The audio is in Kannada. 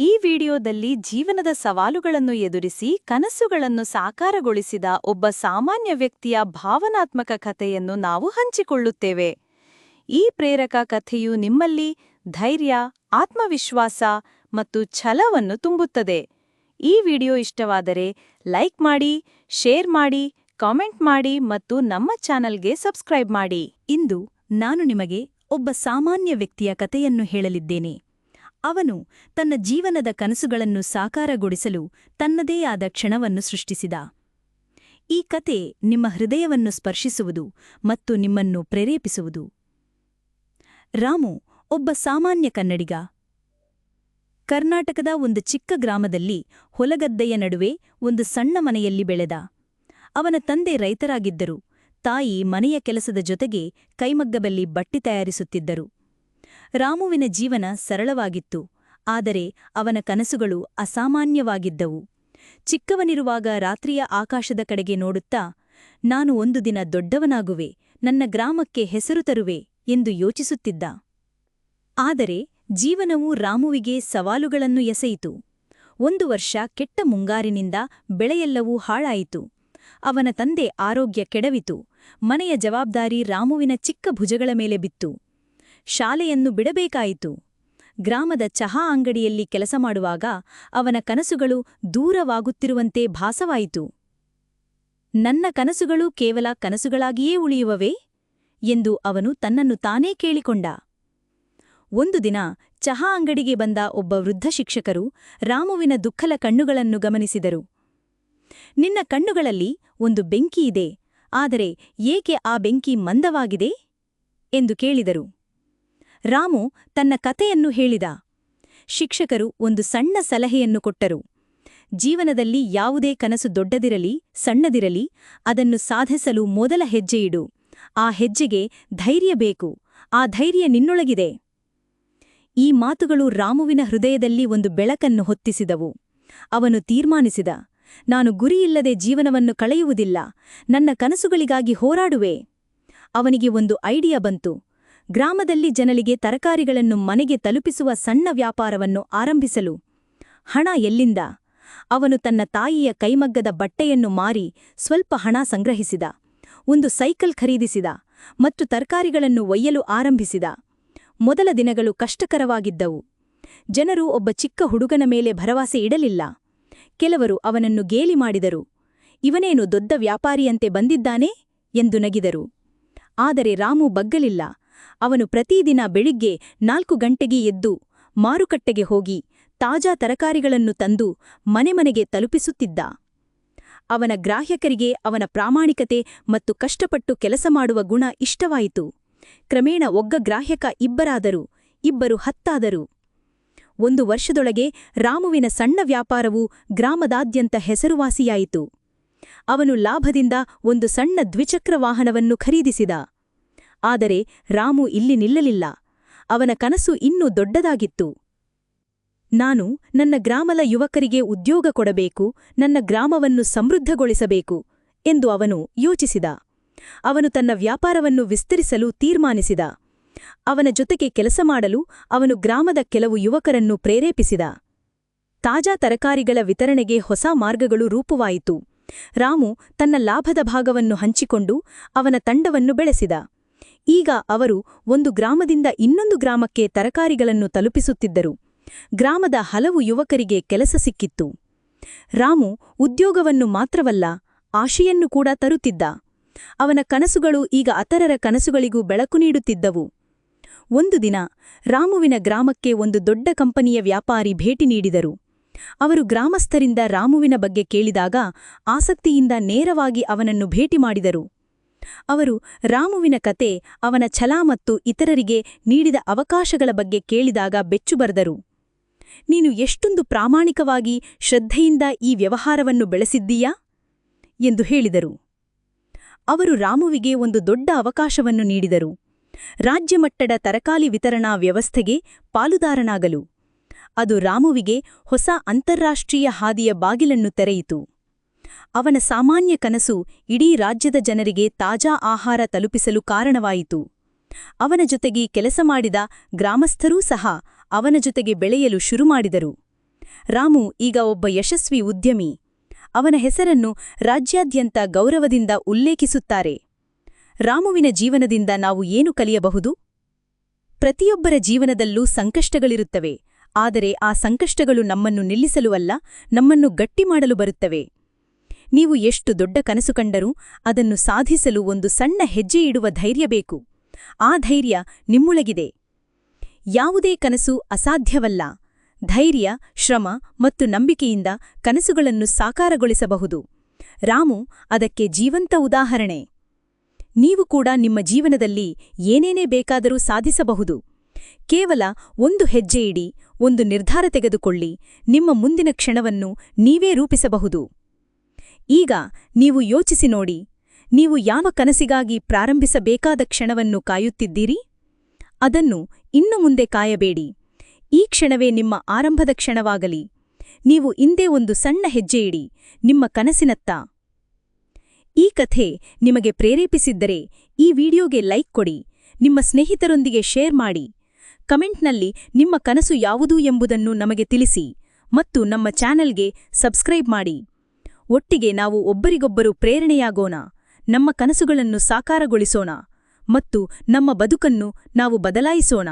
ಈ ವಿಡಿಯೋದಲ್ಲಿ ಜೀವನದ ಸವಾಲುಗಳನ್ನು ಎದುರಿಸಿ ಕನಸುಗಳನ್ನು ಸಾಕಾರಗೊಳಿಸಿದ ಒಬ್ಬ ಸಾಮಾನ್ಯ ವ್ಯಕ್ತಿಯ ಭಾವನಾತ್ಮಕ ಕಥೆಯನ್ನು ನಾವು ಹಂಚಿಕೊಳ್ಳುತ್ತೇವೆ. ಈ ಪ್ರೇರಕ ಕಥೆಯು ನಿಮ್ಮಲ್ಲಿ ಧೈರ್ಯ, ಆತ್ಮವಿಶ್ವಾಸ ಮತ್ತು ಛಲವನ್ನು ತುಂಬುತ್ತದೆ. ಈ ವಿಡಿಯೋ ಇಷ್ಟವಾದರೆ ಲೈಕ್ ಮಾಡಿ, ಶೇರ್ ಮಾಡಿ, ಕಾಮೆಂಟ್ ಮಾಡಿ ಮತ್ತು ನಮ್ಮ ಚಾನಲ್ಗೆ ಸಬ್ಸ್ಕ್ರೈಬ್ ಮಾಡಿ. ಇಂದು ನಾನು ನಿಮಗೆ ಒಬ್ಬ ಸಾಮಾನ್ಯ ವ್ಯಕ್ತಿಯ ಕಥೆಯನ್ನು ಹೇಳಲಿದ್ದೇನೆ. ಅವನು ತನ್ನ ಜೀವನದ ಕನಸುಗಳನ್ನು ಸಾಕಾರಗೊಳಿಸಲು ತನ್ನದೇ ಆದ ಕ್ಷಣವನ್ನು ಸೃಷ್ಟಿಸಿದ. ಈ ಕತೆ ನಿಮ್ಮ ಹೃದಯವನ್ನು ಸ್ಪರ್ಶಿಸುವುದು ಮತ್ತು ನಿಮ್ಮನ್ನು ಪ್ರೇರೇಪಿಸುವುದು. ರಾಮು, ಒಬ್ಬ ಸಾಮಾನ್ಯ ಕನ್ನಡಿಗ. ಕರ್ನಾಟಕದ ಒಂದು ಚಿಕ್ಕ ಗ್ರಾಮದಲ್ಲಿ ಹೊಲಗದ್ದೆಯ ನಡುವೆ ಒಂದು ಸಣ್ಣ ಮನೆಯಲ್ಲಿ ಬೆಳೆದ. ಅವನ ತಂದೆ ರೈತರಾಗಿದ್ದರು. ತಾಯಿ ಮನೆಯ ಕೆಲಸದ ಜೊತೆಗೆ ಕೈಮಗ್ಗಬಲ್ಲಿ ಬಟ್ಟಿ ತಯಾರಿಸುತ್ತಿದ್ದರು. ರಾಮುವಿನ ಜೀವನ ಸರಳವಾಗಿತ್ತು, ಆದರೆ ಅವನ ಕನಸುಗಳು ಅಸಾಮಾನ್ಯವಾಗಿದ್ದವು. ಚಿಕ್ಕವನಿರುವಾಗ ರಾತ್ರಿಯ ಆಕಾಶದ ಕಡೆಗೆ ನೋಡುತ್ತಾ, ನಾನು ಒಂದು ದಿನ ದೊಡ್ಡವನಾಗುವೆ, ನನ್ನ ಗ್ರಾಮಕ್ಕೆ ಹೆಸರು ತರುವೆ ಎಂದು ಯೋಚಿಸುತ್ತಿದ್ದ. ಆದರೆ ಜೀವನವು ರಾಮುವಿಗೆ ಸವಾಲುಗಳನ್ನು ಎಸೆಯಿತು. ಒಂದು ವರ್ಷ ಕೆಟ್ಟ ಮುಂಗಾರಿನಿಂದ ಬೆಳೆಯೆಲ್ಲವೂ ಹಾಳಾಯಿತು. ಅವನ ತಂದೆ ಆರೋಗ್ಯ ಕೆಡವಿತು. ಮನೆಯ ಜವಾಬ್ದಾರಿ ರಾಮುವಿನ ಚಿಕ್ಕ ಭುಜಗಳ ಮೇಲೆ ಬಿತ್ತು. ಶಾಲೆಯನ್ನು ಬಿಡಬೇಕಾಯಿತು. ಗ್ರಾಮದ ಚಹಾ ಅಂಗಡಿಯಲ್ಲಿ ಕೆಲಸ ಮಾಡುವಾಗ ಅವನ ಕನಸುಗಳು ದೂರವಾಗುತ್ತಿರುವಂತೆ ಭಾಸವಾಯಿತು. ನನ್ನ ಕನಸುಗಳು ಕೇವಲ ಕನಸುಗಳಾಗಿಯೇ ಉಳಿಯುವವೇ? ಎಂದು ಅವನು ತನ್ನನ್ನು ತಾನೇ ಕೇಳಿಕೊಂಡ. ಒಂದು ದಿನ ಚಹಾ ಅಂಗಡಿಗೆ ಬಂದ ಒಬ್ಬ ವೃದ್ಧ ಶಿಕ್ಷಕರು ರಾಮುವಿನ ದುಃಖಲ ಕಣ್ಣುಗಳನ್ನು ಗಮನಿಸಿದರು. ನಿನ್ನ ಕಣ್ಣುಗಳಲ್ಲಿ ಒಂದು ಬೆಂಕಿಯಿದೆ ಆದರೆ ಏಕೆ ಆ ಬೆಂಕಿ ಮಂದವಾಗಿದೆ? ಎಂದು ಕೇಳಿದರು. ರಾಮು ತನ್ನ ಕತೆಯನ್ನು ಹೇಳಿದ. ಶಿಕ್ಷಕರು ಒಂದು ಸಣ್ಣ ಸಲಹೆಯನ್ನು ಕೊಟ್ಟರು. ಜೀವನದಲ್ಲಿ ಯಾವುದೇ ಕನಸು ದೊಡ್ಡದಿರಲಿ, ಸಣ್ಣದಿರಲಿ, ಅದನ್ನು ಸಾಧಿಸಲು ಮೊದಲ ಹೆಜ್ಜೆಯಿಡು ಆ ಹೆಜ್ಜೆಗೆ ಧೈರ್ಯ ಬೇಕು. ಆ ಧೈರ್ಯ ನಿನ್ನೊಳಗಿದೆ. ಈ ಮಾತುಗಳು ರಾಮುವಿನ ಹೃದಯದಲ್ಲಿ ಒಂದು ಬೆಳಕನ್ನು ಹೊತ್ತಿಸಿದವು. ಅವನು ತೀರ್ಮಾನಿಸಿದ. ನಾನು ಗುರಿಯಿಲ್ಲದೆ ಜೀವನವನ್ನು ಕಳೆಯುವುದಿಲ್ಲ. ನನ್ನ ಕನಸುಗಳಿಗಾಗಿ ಹೋರಾಡುವೆ. ಅವನಿಗೆ ಒಂದು ಐಡಿಯಾ ಬಂತು. ಗ್ರಾಮದಲ್ಲಿ ಜನರಿಗೆ ತರಕಾರಿಗಳನ್ನು ಮನೆಗೆ ತಲುಪಿಸುವ ಸಣ್ಣ ವ್ಯಾಪಾರವನ್ನು ಆರಂಭಿಸಲು. ಹಣ ಎಲ್ಲಿಂದ? ಅವನು ತನ್ನ ತಾಯಿಯ ಕೈಮಗ್ಗದ ಬಟ್ಟೆಯನ್ನು ಮಾರಿ ಸ್ವಲ್ಪ ಹಣ ಸಂಗ್ರಹಿಸಿದ. ಒಂದು ಸೈಕಲ್ ಖರೀದಿಸಿದ ಮತ್ತು ತರಕಾರಿಗಳನ್ನು ಒಯ್ಯಲು ಆರಂಭಿಸಿದ. ಮೊದಲ ದಿನಗಳು ಕಷ್ಟಕರವಾಗಿದ್ದವು. ಜನರು ಒಬ್ಬ ಚಿಕ್ಕ ಹುಡುಗನ ಮೇಲೆ ಭರವಸೆ ಇಡಲಿಲ್ಲ. ಕೆಲವರು ಅವನನ್ನು ಗೇಲಿ ಮಾಡಿದರು. ಇವನೇನು ದೊಡ್ಡ ವ್ಯಾಪಾರಿಯಂತೆ ಬಂದಿದ್ದಾನೆ? ಎಂದು ನಗಿದರು. ಆದರೆ ರಾಮು ಬಗ್ಗಲಿಲ್ಲ. ಅವನು ಪ್ರತಿದಿನ ಬೆಳಿಗ್ಗೆ ನಾಲ್ಕು ಗಂಟೆಗೆ ಎದ್ದು ಮಾರುಕಟ್ಟೆಗೆ ಹೋಗಿ ತಾಜಾ ತರಕಾರಿಗಳನ್ನು ತಂದು ಮನೆ ಮನೆಗೆ ತಲುಪಿಸುತ್ತಿದ್ದ. ಅವನ ಗ್ರಾಹಕರಿಗೆ ಅವನ ಪ್ರಾಮಾಣಿಕತೆ ಮತ್ತು ಕಷ್ಟಪಟ್ಟು ಕೆಲಸ ಮಾಡುವ ಗುಣ ಇಷ್ಟವಾಯಿತು. ಕ್ರಮೇಣ ಒಗ್ಗ ಗ್ರಾಹಕ ಇಬ್ಬರಾದರು, ಇಬ್ಬರು ಹತ್ತಾದರು. ಒಂದು ವರ್ಷದೊಳಗೆ ರಾಮುವಿನ ಸಣ್ಣ ವ್ಯಾಪಾರವು ಗ್ರಾಮದಾದ್ಯಂತ ಹೆಸರುವಾಸಿಯಾಯಿತು. ಅವನು ಲಾಭದಿಂದ ಒಂದು ಸಣ್ಣ ದ್ವಿಚಕ್ರ ವಾಹನವನ್ನು ಖರೀದಿಸಿದ. ಆದರೆ ರಾಮು ಇಲ್ಲಿ ನಿಲ್ಲಲಿಲ್ಲ. ಅವನ ಕನಸು ಇನ್ನೂ ದೊಡ್ಡದಾಗಿತ್ತು. ನಾನು ನನ್ನ ಗ್ರಾಮದ ಯುವಕರಿಗೆ ಉದ್ಯೋಗ ಕೊಡಬೇಕು, ನನ್ನ ಗ್ರಾಮವನ್ನು ಸಮೃದ್ಧಗೊಳಿಸಬೇಕು ಎಂದು ಅವನು ಯೋಚಿಸಿದ. ಅವನು ತನ್ನ ವ್ಯಾಪಾರವನ್ನು ವಿಸ್ತರಿಸಲು ತೀರ್ಮಾನಿಸಿದ. ಅವನ ಜೊತೆಗೆ ಕೆಲಸ ಮಾಡಲು ಅವನು ಗ್ರಾಮದ ಕೆಲವು ಯುವಕರನ್ನು ಪ್ರೇರೇಪಿಸಿದ. ತಾಜಾ ತರಕಾರಿಗಳ ವಿತರಣೆಗೆ ಹೊಸ ಮಾರ್ಗಗಳು ರೂಪುವಾಯಿತು. ರಾಮು ತನ್ನ ಲಾಭದ ಭಾಗವನ್ನು ಹಂಚಿಕೊಂಡು ಅವನ ತಂಡವನ್ನು ಬೆಳೆಸಿದ. ಈಗ ಅವರು ಒಂದು ಗ್ರಾಮದಿಂದ ಇನ್ನೊಂದು ಗ್ರಾಮಕ್ಕೆ ತರಕಾರಿಗಳನ್ನು ತಲುಪಿಸುತ್ತಿದ್ದರು. ಗ್ರಾಮದ ಹಲವು ಯುವಕರಿಗೆ ಕೆಲಸ ಸಿಕ್ಕಿತ್ತು. ರಾಮು ಉದ್ಯೋಗವನ್ನು ಮಾತ್ರವಲ್ಲ, ಆಶೆಯನ್ನು ಕೂಡ ತರುತ್ತಿದ್ದ. ಅವನ ಕನಸುಗಳು ಈಗ ಅತರರ ಕನಸುಗಳಿಗೂ ಬೆಳಕು ನೀಡುತ್ತಿದ್ದವು. ಒಂದು ದಿನ ರಾಮುವಿನ ಗ್ರಾಮಕ್ಕೆ ಒಂದು ದೊಡ್ಡ ಕಂಪನಿಯ ವ್ಯಾಪಾರಿ ಭೇಟಿ ನೀಡಿದರು. ಅವರು ಗ್ರಾಮಸ್ಥರಿಂದ ರಾಮುವಿನ ಬಗ್ಗೆ ಕೇಳಿದಾಗ ಆಸಕ್ತಿಯಿಂದ ನೇರವಾಗಿ ಅವನನ್ನು ಭೇಟಿ ಮಾಡಿದರು. ಅವರು ರಾಮುವಿನ ಕತೆ ಅವನ ಛಲ ಮತ್ತು ಇತರರಿಗೆ ನೀಡಿದ ಅವಕಾಶಗಳ ಬಗ್ಗೆ ಕೇಳಿದಾಗ ಬೆಚ್ಚು ಬರೆದರು. ನೀನು ಎಷ್ಟೊಂದು ಪ್ರಾಮಾಣಿಕವಾಗಿ ಶ್ರದ್ಧೆಯಿಂದ ಈ ವ್ಯವಹಾರವನ್ನು ಬೆಳೆಸಿದ್ದೀಯಾ? ಎಂದು ಹೇಳಿದರು. ಅವರು ರಾಮುವಿಗೆ ಒಂದು ದೊಡ್ಡ ಅವಕಾಶವನ್ನು ನೀಡಿದರು. ರಾಜ್ಯಮಟ್ಟದ ತರಕಾರಿ ವಿತರಣಾ ವ್ಯವಸ್ಥೆಗೆ ಪಾಲುದಾರನಾಗಲು. ಅದು ರಾಮುವಿಗೆ ಹೊಸ ಅಂತಾರಾಷ್ಟ್ರೀಯ ಹಾದಿಯ ಬಾಗಿಲನ್ನು ತೆರೆಯಿತು. ಅವನ ಸಾಮಾನ್ಯ ಕನಸು ಇಡೀ ರಾಜ್ಯದ ಜನರಿಗೆ ತಾಜಾ ಆಹಾರ ತಲುಪಿಸಲು ಕಾರಣವಾಯಿತು. ಅವನ ಜೊತೆಗೆ ಕೆಲಸ ಮಾಡಿದ ಗ್ರಾಮಸ್ಥರೂ ಸಹ ಅವನ ಜೊತೆಗೆ ಬೆಳೆಯಲು ಶುರುಮಾಡಿದರು ರಾಮು ಈಗ ಒಬ್ಬ ಯಶಸ್ವಿ ಉದ್ಯಮಿ. ಅವನ ಹೆಸರನ್ನು ರಾಜ್ಯಾದ್ಯಂತ ಗೌರವದಿಂದ ಉಲ್ಲೇಖಿಸುತ್ತಾರೆ. ರಾಮುವಿನ ಜೀವನದಿಂದ ನಾವು ಏನು ಕಲಿಯಬಹುದು? ಪ್ರತಿಯೊಬ್ಬರ ಜೀವನದಲ್ಲೂ ಸಂಕಷ್ಟಗಳಿರುತ್ತವೆ, ಆದರೆ ಆ ಸಂಕಷ್ಟಗಳು ನಮ್ಮನ್ನು ನಿಲ್ಲಿಸಲು ಅಲ್ಲ, ನಮ್ಮನ್ನು ಗಟ್ಟಿಮಾಡಲು ಬರುತ್ತವೆ. ನೀವು ಎಷ್ಟು ದೊಡ್ಡ ಕನಸು ಕಂಡರೂ ಅದನ್ನು ಸಾಧಿಸಲು ಒಂದು ಸಣ್ಣ ಹೆಜ್ಜೆ ಇಡುವ ಧೈರ್ಯ ಬೇಕು. ಆ ಧೈರ್ಯ ನಿಮ್ಮೊಳಗಿದೆ. ಯಾವುದೇ ಕನಸು ಅಸಾಧ್ಯವಲ್ಲ. ಧೈರ್ಯ, ಶ್ರಮ ಮತ್ತು ನಂಬಿಕೆಯಿಂದ ಕನಸುಗಳನ್ನು ಸಾಕಾರಗೊಳಿಸಬಹುದು. ರಾಮು ಅದಕ್ಕೆ ಜೀವಂತ ಉದಾಹರಣೆ. ನೀವು ಕೂಡ ನಿಮ್ಮ ಜೀವನದಲ್ಲಿ ಏನೇನೇ ಬೇಕಾದರೂ ಸಾಧಿಸಬಹುದು. ಕೇವಲ ಒಂದು ಹೆಜ್ಜೆ ಇಡಿ, ಒಂದು ನಿರ್ಧಾರ ತೆಗೆದುಕೊಳ್ಳಿ, ನಿಮ್ಮ ಮುಂದಿನ ಕ್ಷಣವನ್ನು ನೀವೇ ರೂಪಿಸಬಹುದು. ಈಗ ನೀವು ಯೋಚಿಸಿ ನೋಡಿ, ನೀವು ಯಾವ ಕನಸಿಗಾಗಿ ಪ್ರಾರಂಭಿಸಬೇಕಾದ ಕ್ಷಣವನ್ನು ಕಾಯುತ್ತಿದ್ದೀರಿ? ಅದನ್ನು ಇನ್ನು ಮುಂದೆ ಕಾಯಬೇಡಿ. ಈ ಕ್ಷಣವೇ ನಿಮ್ಮ ಆರಂಭದ ಕ್ಷಣವಾಗಲಿ. ನೀವು ಇಂದೇ ಒಂದು ಸಣ್ಣ ಹೆಜ್ಜೆ ಇಡಿ, ನಿಮ್ಮ ಕನಸಿನತ್ತ. ಈ ಕಥೆ ನಿಮಗೆ ಪ್ರೇರೇಪಿಸಿದ್ದರೆ ಈ ವಿಡಿಯೋಗೆ ಲೈಕ್ ಕೊಡಿ, ನಿಮ್ಮ ಸ್ನೇಹಿತರೊಂದಿಗೆ ಶೇರ್ ಮಾಡಿ. ಕಮೆಂಟ್ನಲ್ಲಿ ನಿಮ್ಮ ಕನಸು ಯಾವುದು ಎಂಬುದನ್ನು ನಮಗೆ ತಿಳಿಸಿ ಮತ್ತು ನಮ್ಮ ಚಾನೆಲ್ಗೆ ಸಬ್ಸ್ಕ್ರೈಬ್ ಮಾಡಿ. ಒಟ್ಟಿಗೆ ನಾವು ಒಬ್ಬರಿಗೊಬ್ಬರು ಪ್ರೇರಣೆಯಾಗೋಣ ನಮ್ಮ ಕನಸುಗಳನ್ನು ಸಾಕಾರಗೊಳಿಸೋಣ ಮತ್ತು ನಮ್ಮ ಬದುಕನ್ನು ನಾವು ಬದಲಾಯಿಸೋಣ.